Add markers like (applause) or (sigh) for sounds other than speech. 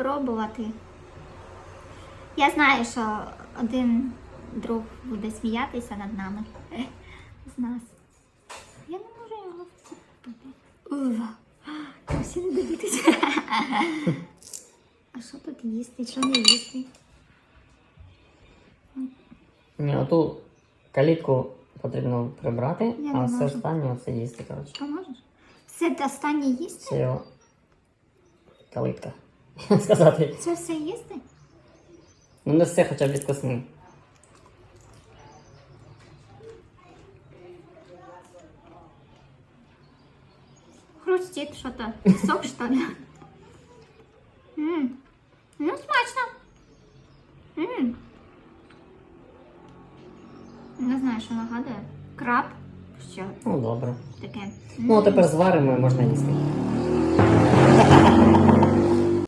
спробувати. Я знаю, що один друг буде сміятися над нами. З нас. Я не можу його вцепити. Ува. Та всі не дивитися. А що тут їсти? Що не їсти? Ні, оту калітку потрібно прибрати, Я а не все можу. останнє це їсти, коротше. Що можеш? Все останнє їсти? Це його калитка. (laughs) Сказати. Це все їсти? Ну не все хоча б відкусни. Хрустит что-то. Сок, что ли? М. Ну, смачно. М. Не знаю, що нагадує. Краб. Що Ну добре. таке? Ну а тепер зваримо і можна їсти.